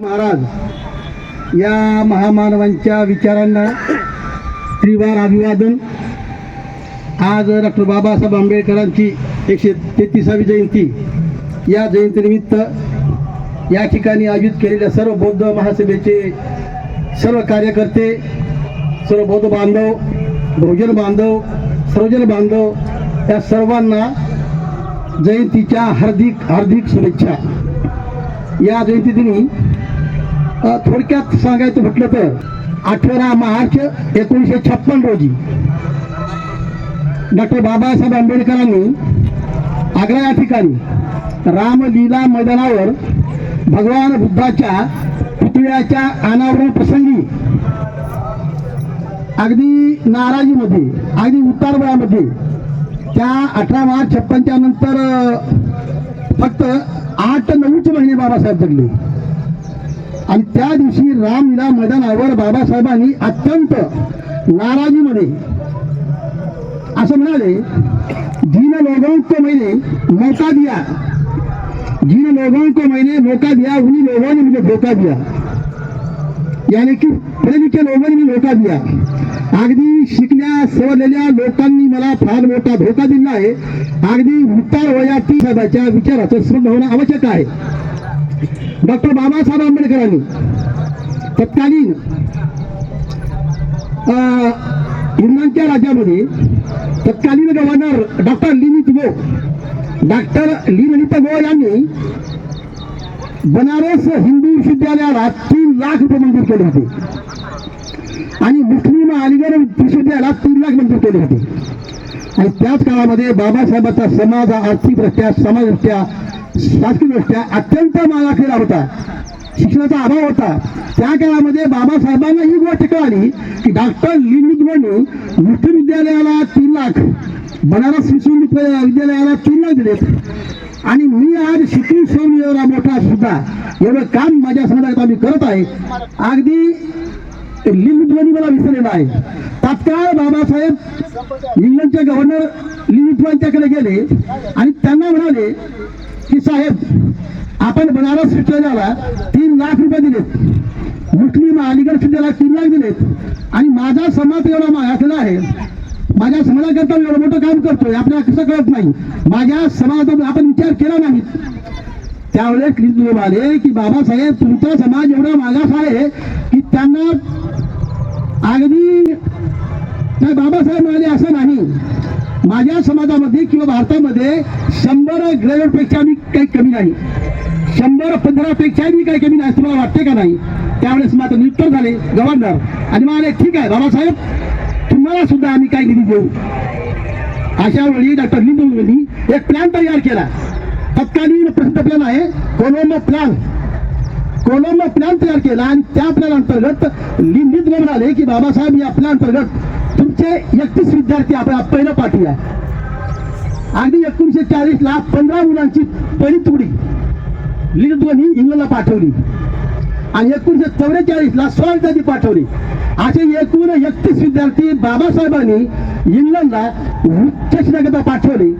महाराज या महामानवांच्या विचारांना त्रिवार अभिवादन. आज डॉक्टर बाबासाहेब आंबेडकरांची एकशे तेहतीसावी जयंती. या जयंतीनिमित्त या ठिकाणी आयोजित केलेल्या सर्व बौद्ध महासभेचे सर्व कार्यकर्ते सर्व बौद्ध बांधव बहुजन बांधव सर्वजन बांधव या सर्वांना जयंतीच्या हार्दिक हार्दिक शुभेच्छा. या जयंतीदिनी थोडक्यात सांगायचं म्हटलं तर अठरा मार्च एकोणीसशे छप्पन रोजी डॉक्टर बाबासाहेब आंबेडकरांनी आग्रा या ठिकाणी रामलीला मैदानावर भगवान बुद्धाच्या पुतळ्याच्या अनावरण प्रसंगी अगदी नाराजीमध्ये अगदी उतारवयामध्ये त्या अठरा मार्च छप्पनच्या नंतर फक्त आठ नऊच महिने बाबासाहेब जगले. आणि त्या दिवशी रामलीला मैदानावर बाबासाहेबांनी अत्यंत नाराजीमध्ये असं म्हणाले जिन लोगों को मैंने मौका दिया. जिन लोगों को मैंने मौका दिया उन्हीं लोगों ने मुझे धोखा दिया. यानी की पढ़े लोगांनी लोगों ने दिया. अगदी शिकल्या सवरलेल्या लोकांनी मला फार मोठा धोका दिला आहे. अगदी उतार वयातील साहेबाच्या विचाराचं स्मरण होणं आवश्यक आहे. डॉक्टर बाबासाहेब आंबेडकरांनी तत्कालीन इंग्लंडच्या राज्यामध्ये तत्कालीन governor doctor Linlithgow doctor Linlithgow यांनी बनारस हिंदू विश्वविद्यालयाला तीन लाख रुपये मंजूर केले होते. आणि मुस्लिम अलीगड विश्वविद्यालयाला तीन लाख मंजूर केले होते. आणि त्याच काळामध्ये बाबासाहेबांचा समाज आर्थिकदृष्ट्या समाजदृष्ट्या शासकीयदृष्ट्या अत्यंत मागासलेला होता. शिक्षणाचा अभाव होता. त्या काळामध्ये बाबासाहेबांना ही गोष्ट कळाली की डॉक्टर लिंगनी मुस्लिम विद्यालयाला तीन लाख बनारस विश्वविद्यालयाला तीन लाख दिलेत. आणि मी आज शिकून सौन एवढा मोठा सुद्धा एवढं काम माझ्या समाजात आम्ही करत आहे. अगदी लिंगध्वनी मला विसरलेला आहे. तात्काळ बाबासाहेब इंग्लंडचे गव्हर्नर लिंगध्वनच्याकडे गेले आणि त्यांना म्हणाले की साहेब आपण बनारस विश्वविद्यालयाला तीन लाख रुपये दिलेत. मुस्लिम अलीगड विश्वविद्यालयाला तीन लाख दिलेत. आणि माझा समाज एवढा मागासलेला आहे माझ्या समाजाकरता एवढं मोठं काम करतोय आपल्याला कसं कळत नाही. माझ्या समाजाचा आपण विचार केला नाही. त्यावेळेस क्लिंटन की बाबासाहेब तुमचा समाज एवढा मागास आहे की त्यांना अगदी नाही बाबासाहेब म्हणाले असं नाही. माझ्या समाजामध्ये किंवा भारतामध्ये शंभर ग्रॅज्युएटपेक्षा मी काही कमी नाही. शंभर पंधरापेक्षा मी काही कमी नाही तुम्हाला वाटते का नाही? त्यावेळेस मात्र नियुक्तर झाले गव्हर्नर. आणि म्हणाले ठीक आहे बाबासाहेब तुम्हाला सुद्धा आम्ही काही निधी देऊ. अशा वेळी डॉक्टर लिंबूंनी एक प्लॅन तयार केला. तत्कालीन प्रसिद्ध प्लॅन आहे कोलोमो प्लॅन कोलोमो प्लॅन तयार केला आणि त्या प्लॅन अंतर्गत लिंबित म्हणाले की बाबासाहेब या प्लॅन अंतर्गत एकशे एकतीस विद्यार्थी आपण पहिलं पाठवूया अगदी एकोणीसशे चाळीस ला पंधरा मुलांची पहिली तुकडी. लिंबित्वनी इंग्लंडला पाठवली. आणि एकोणीसशे चौवेचाळीस ला सोळा विद्यार्थी पाठवली. असे एकूण एकतीस विद्यार्थी बाबासाहेबांनी इंग्लंडला उच्च शिक्षणाकरता पाठवले.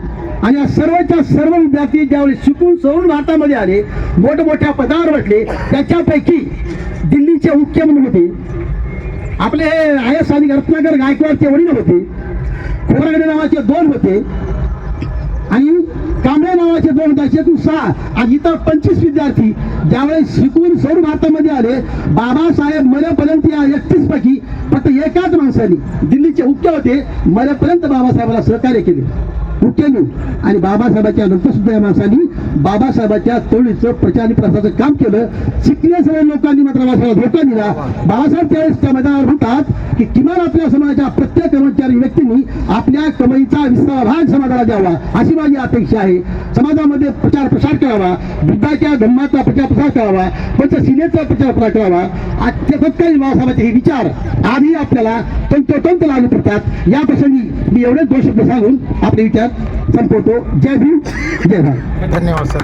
आणि या सर्वच्या सर्व विद्यार्थी ज्यावेळी शिकून सवरून भारतामध्ये आले मोठमोठ्या पदावर बसले त्याच्यापैकी दिल्लीचे मुख्यमंत्री होते. आपले आय एस आणि रत्नाकर गायकवाडचे वडील होते. खोरागडे नावाचे दोन होते. आणि कांबळे नावाचे दोन होते. सहा. आणि इतर पंचवीस विद्यार्थी ज्यावेळेस शिकून सौर भारतामध्ये आले बाबासाहेब मरेपर्यंत या एकतीस पैकी फक्त एकाच माणसाने दिल्लीचे मुख्य होते. मरेपर्यंत बाबासाहेबाला सहकार्य केले. मुख्याने आणि बाबासाहेबांच्या नंतर सुद्धा या माणसांनी बाबासाहेबांच्या तोडीचं प्रचार आणि प्रसाराचं काम केलं. शिकले सर्व लोकांनी मात्र बाबासाहेब धोका दिला. बाबासाहेब त्यावेळेस त्या मैदानावर होतात की किमान आपल्या समाजाच्या प्रत्येक कर्मचारी व्यक्तींनी आपल्या कमाईचा विस्तार भाग समाजाला द्यावा. अशी माझी अपेक्षा आहे. समाजामध्ये प्रचार प्रसार करावा बुद्धाच्या धर्माचा प्रचार प्रसार करावा पंचशिलेचा प्रचार प्रसार करावा आजच्या तत्कालीन बाबासाहेबांचे हे विचार आजही आपल्याला तंतोतंत लागू पडतात. या प्रसंगी मी एवढेच दोष शब्द सांगून आपले विचार संपवतो. जय भीम जय भारत. धन्यवाद सर.